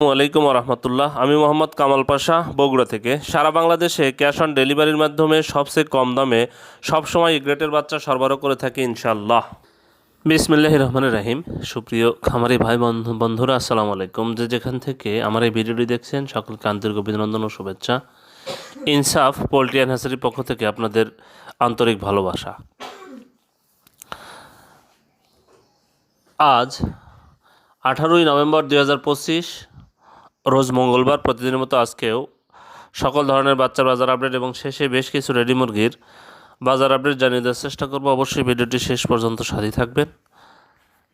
আলাইকুম রহমতুল্লাহ। আমি মোহাম্মদ কামাল পাশা, বগুড়া থেকে। সারা বাংলাদেশে ক্যাশ অন ডেলিভারির মাধ্যমে সবচেয়ে কম দামে সবসময় গ্রেটের বাচ্চা সরবরাহ করে থাকি ইনশাল্লাহ বিসমিল্লাহ রহমান রাহিম। সুপ্রিয় খামারি ভাই বন্ধু বন্ধুরা, আসসালামু আলাইকুম। যে যেখান থেকে আমার এই ভিডিওটি দেখছেন, সকলকে আন্তরিক অভিনন্দন ও শুভেচ্ছা। ইনসাফ পোলট্রি অ্যান্ড পক্ষ থেকে আপনাদের আন্তরিক ভালোবাসা। আজ আঠারোই নভেম্বর দুই হাজার পঁচিশ রোজ মঙ্গলবার প্রতিদিনের মতো আজকেও সকল ধরনের বাচ্চার বাজার আপডেট এবং শেষে বেশ কিছু রেডি মুরগির বাজার আপডেট জানিয়ে দেওয়ার চেষ্টা করব। অবশ্যই ভিডিওটি শেষ পর্যন্ত সাথে থাকবেন।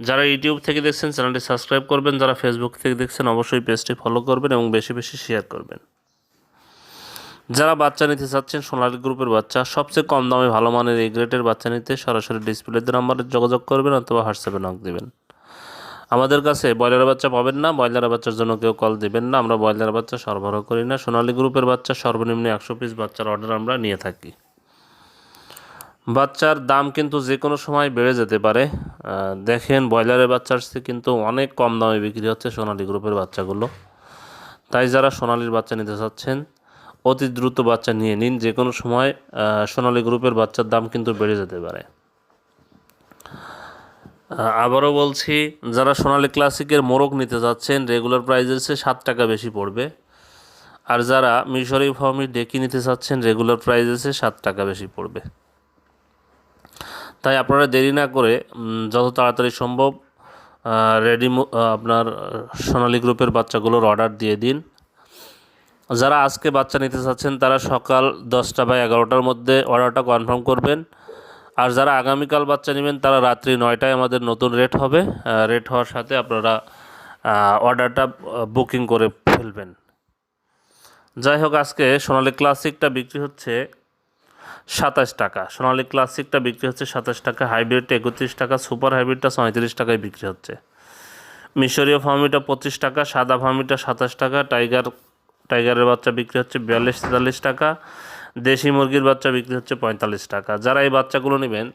যারা ইউটিউব থেকে দেখছেন, চ্যানেলটি সাবস্ক্রাইব করবেন। যারা ফেসবুক থেকে দেখছেন, অবশ্যই পেজটি ফলো করবেন এবং বেশি বেশি শেয়ার করবেন। যারা বাচ্চা নিতে চাচ্ছেন, সোনালী গ্রুপের বাচ্চা, সবচেয়ে কম দামে ভালো মানের এই গ্রেটের বাচ্চা নিতে সরাসরি ডিসপ্লেতে নাম্বারে যোগাযোগ করবেন অথবা হোয়াটসঅ্যাপে নক দেবেন। আমাদের কাছে ব্রয়লার বাচ্চা পাবেন না ব্রয়লার বাচ্চার জন্য কেউ কল দিবেন না, আমরা ব্রয়লার বাচ্চা সরবরাহ করি না। সোনালী গ্রুপের বাচ্চা সর্বনিম্ন একশো পিস বাচ্চার অর্ডার আমরা নিয়ে থাকি। বাচ্চার দাম কিন্তু যে কোনো সময় বেড়ে যেতে পারে। দেখেন ব্রয়লারের বাচ্চার কিন্তু অনেক কম দামে বিক্রি হচ্ছে সোনালী গ্রুপের বাচ্চাগুলো। তাই যারা সোনালির বাচ্চা নিতে চাচ্ছেন, অতি দ্রুত বাচ্চা নিয়ে নিন। যে কোনো সময় সোনালী গ্রুপের বাচ্চার দাম কিন্তু বেড়ে যেতে পারে। আবারও বলছি, যারা সোনালী ক্লাসিকের মোরগ নিতে যাচ্ছেন রেগুলার প্রাইজের সাত টাকা বেশি পড়বে। আর যারা মিশরি ফার্মি ডেকি নিতে চাচ্ছেন রেগুলার প্রাইজের সাত টাকা বেশি পড়বে। তাই আপনারা দেরি না করে যত তাড়াতাড়ি সম্ভব রেডি আপনার সোনালী গ্রুপের বাচ্চাগুলোর অর্ডার দিয়ে দিন। যারা আজকে বাচ্চা নিতে চাচ্ছেন তারা সকাল দশটা বা এগারোটার মধ্যে অর্ডারটা কনফার্ম করবেন। আর যারা আগামীকাল বাচ্চা নেবেন, তারা রাত্রি নয়টায় আমাদের নতুন রেট হবে। রেট হওয়ার সাথে আপনারা অর্ডারটা বুকিং করে ফেলবেন। যাই হোক, আজকে সোনালী ক্লাসিকটা বিক্রি হচ্ছে সাতাশ টাকা। সোনালী ক্লাসিকটা বিক্রি হচ্ছে সাতাশ টাকা, হাইব্রিডটা একত্রিশ টাকা, সুপার হাইব্রিডটা পঁয়ত্রিশ টাকায় বিক্রি হচ্ছে। মিশরীয় ফার্মিটা পঁচিশ টাকা, সাদা ফার্মিটা সাতাশ টাকা, টাইগার, টাইগারের বাচ্চা বিক্রি হচ্ছে বিয়াল্লিশ, তেতাল্লিশ টাকা দেশি মুরগির বাচ্চা বিক্রি হচ্ছে পঁয়তাল্লিশ টাকা। যারা এই বাচ্চাগুলো নেবেন,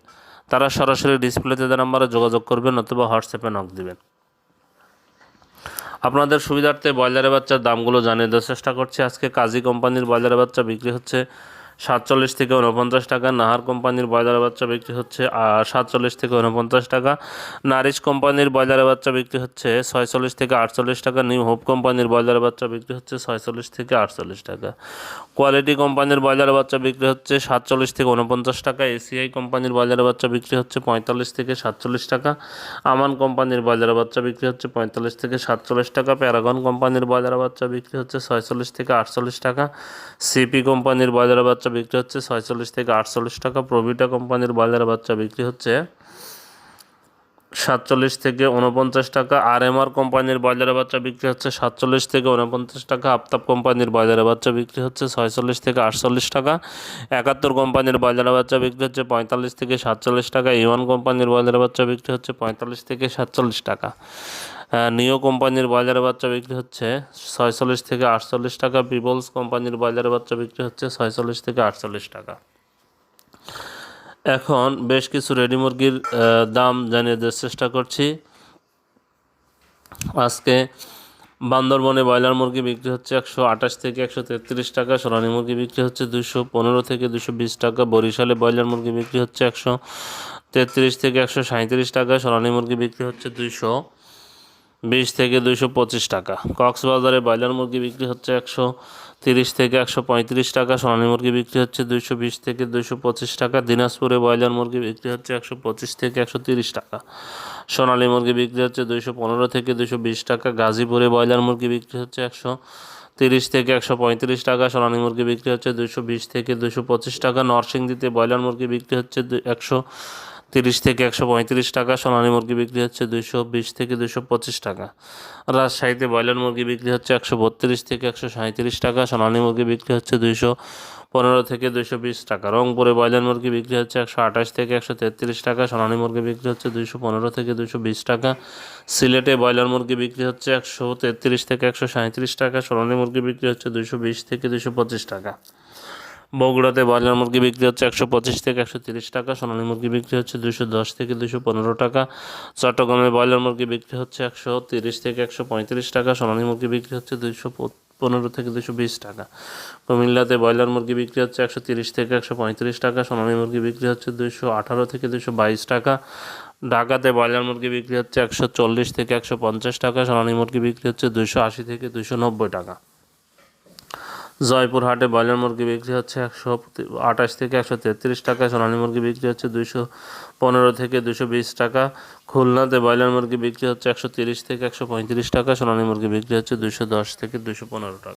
তারা সরাসরি ডিসপ্লেতে দেওয়া নাম্বারে যোগাযোগ করবেন অথবা হোয়াটসঅ্যাপে নক দেবেন। আপনাদের সুবিধার্থে ব্রয়লারের বাচ্চার দামগুলো জানিয়ে দেওয়ার চেষ্টা করছি। আজকে কাজী কোম্পানির ব্রয়লারের বাচ্চা বিক্রি হচ্ছে সাতচল্লিশ থেকে উনপঞ্চাশ টাকা। নাহার কোম্পানির ব্রয়লারের বাচ্চা বিক্রি হচ্ছে সাতচল্লিশ থেকে উনপঞ্চাশ টাকা। নারিশ কোম্পানির ব্রয়লারের বাচ্চা বিক্রি হচ্ছে ছয়চল্লিশ থেকে আটচল্লিশ টাকা। নিউ হোপ কোম্পানির ব্রয়লারের বাচ্চা বিক্রি হচ্ছে ছয়চল্লিশ থেকে আটচল্লিশ টাকা। কোয়ালিটি কোম্পানির ব্রয়লারের বাচ্চা বিক্রি হচ্ছে সাতচল্লিশ থেকে উনপঞ্চাশ টাকা। এসিআই কোম্পানির ব্রয়লারের বাচ্চা বিক্রি হচ্ছে পঁয়তাল্লিশ থেকে সাতচল্লিশ টাকা। আমান কোম্পানির ব্রয়লারের বাচ্চা বিক্রি হচ্ছে পঁয়তাল্লিশ থেকে সাতচল্লিশ টাকা। প্যারাগন কোম্পানির ব্রয়লারের বাচ্চা বিক্রি হচ্ছে ছয়চল্লিশ থেকে আটচল্লিশ টাকা। সিপি কোম্পানির ব্রয়লারের বাচ্চা বিক্রি হচ্ছে ছয়চল্লিশ থেকে আটচল্লিশ টাকা। প্রভিটা কোম্পানির ব্রয়লারের বাচ্চা বিক্রি হচ্ছে সাতচল্লিশ থেকে উনপঞ্চাশ টাকা। আর এম আর কোম্পানির ব্রয়লারের বাচ্চা বিক্রি হচ্ছে সাতচল্লিশ থেকে উনপঞ্চাশ টাকা। আফতাব কোম্পানির ব্রয়লারের বাচ্চা বিক্রি হচ্ছে ছয়চল্লিশ থেকে আটচল্লিশ টাকা। একাত্তর কোম্পানির ব্রয়লারের বাচ্চা বিক্রি হচ্ছে পঁয়তাল্লিশ থেকে সাতচল্লিশ টাকা। ইওয়ান কোম্পানির ব্রয়লারের বাচ্চা বিক্রি হচ্ছে পঁয়তাল্লিশ থেকে সাতচল্লিশ টাকা। নিও কোম্পানির ব্রয়লারের বাচ্চা বিক্রি হচ্ছে ছয়চল্লিশ থেকে আটচল্লিশ টাকা পিপলস কোম্পানির ব্রয়লারের বাচ্চা বিক্রি হচ্ছে ছয়চল্লিশ থেকে আটচল্লিশ টাকা। এখন বেশ কিছু রেডি মুরগির দাম জানিয়ে দেওয়ার চেষ্টা করছি। আজকে বান্দরবনে ব্রয়লার মুরগি বিক্রি হচ্ছে একশো আঠাশ থেকে একশো তেত্রিশ টাকা, সোনালী মুরগি বিক্রি হচ্ছে দুশো পনেরো থেকে দুশো বিশ টাকা, বরিশালে ব্রয়লার মুরগি বিক্রি হচ্ছে একশো তেত্রিশ থেকে একশো সাঁত্রিশ টাকা, সোনালী মুরগি বিক্রি হচ্ছে দুইশো বিশ থেকে দুশো পঁচিশ টাকা। কক্সবাজারে ব্রয়লার মুরগি বিক্রি হচ্ছে একশো তিরিশ থেকে একশো পঁয়ত্রিশ টাকা, সোনালী মুরগি বিক্রি হচ্ছে দুইশো বিশ থেকে দুইশো পঁচিশ টাকা, দিনাজপুরে ব্রয়লার মুরগি বিক্রি হচ্ছে একশো পঁচিশ থেকে একশো তিরিশ টাকা, সোনালী মুরগি বিক্রি হচ্ছে দুইশো পনেরো থেকে দুশো বিশ টাকা, গাজীপুরে ব্রয়লার মুরগি বিক্রি হচ্ছে একশো তিরিশ থেকে একশো পঁয়ত্রিশ টাকা, সোনালী মুরগি বিক্রি হচ্ছে দুইশো বিশ থেকে দুশো পঁচিশ টাকা, নরসিংদীতে ব্রয়লার মুরগি বিক্রি হচ্ছে একশো তিরিশ থেকে একশো পঁয়ত্রিশ টাকা, সোনালী মুরগি বিক্রি হচ্ছে দুইশো বিশ থেকে দুশো পঁচিশ টাকা। রাজশাহীতে ব্রয়লার মুরগি বিক্রি হচ্ছে একশো বত্রিশ থেকে একশো সাঁত্রিশ টাকা, সোনালী মুরগি বিক্রি হচ্ছে দুইশো পনেরো থেকে দুশো বিশ টাকা। রংপুরে ব্রয়লার মুরগি বিক্রি হচ্ছে একশো আঠাশ থেকে একশো তেত্রিশ টাকা, সোনালী মুরগি বিক্রি হচ্ছে দুইশো পনেরো থেকে দুশো বিশ টাকা। সিলেটে ব্রয়লার মুরগি বিক্রি হচ্ছে একশো তেত্রিশ থেকে একশো সাঁত্রিশ টাকা, সোনালী মুরগি বিক্রি হচ্ছে দুশো বিশ থেকে দুশো পঁচিশ টাকা। বগুড়াতে ব্রয়লার মুরগি বিক্রি হচ্ছে একশো পঁচিশ থেকে একশো তিরিশ টাকা, সোনালী মুরগি বিক্রি হচ্ছে দুশো দশ থেকে দুশো পনেরো টাকা, চট্টগ্রামে ব্রয়লার মুরগি বিক্রি হচ্ছে একশো তিরিশ থেকে একশো পঁয়ত্রিশ টাকা, সোনালী মুরগি বিক্রি হচ্ছে দুশো পনেরো থেকে দুশো বিশ টাকা। কুমিল্লাতে ব্রয়লার মুরগি বিক্রি হচ্ছে একশো তিরিশ থেকে একশো পঁয়ত্রিশ টাকা, সোনালী মুরগি বিক্রি হচ্ছে দুশো আঠারো থেকে দুশো বাইশ টাকা। ঢাকাতে ব্রয়লার মুরগি বিক্রি হচ্ছে একশো চল্লিশ থেকে একশো পঞ্চাশ টাকা, সোনালী মুরগি বিক্রি হচ্ছে দুশো আশি থেকে দুশো নব্বই টাকা। জয়পুর হাটে ব্রয়লার মুরগি বিক্রি হচ্ছে একশো আঠাশ থেকে একশো তেত্রিশ টাকা, সোনালী মুরগি বিক্রি হচ্ছে দুশো পনেরো থেকে দুশো বিশ টাকা, খুলনাতে ব্রয়লার মুরগি বিক্রি হচ্ছে একশো তিরিশ থেকে একশো পঁয়ত্রিশ টাকা, সোনালী মুরগি বিক্রি হচ্ছে দুশো দশ থেকে দুশো পনেরো টাকা।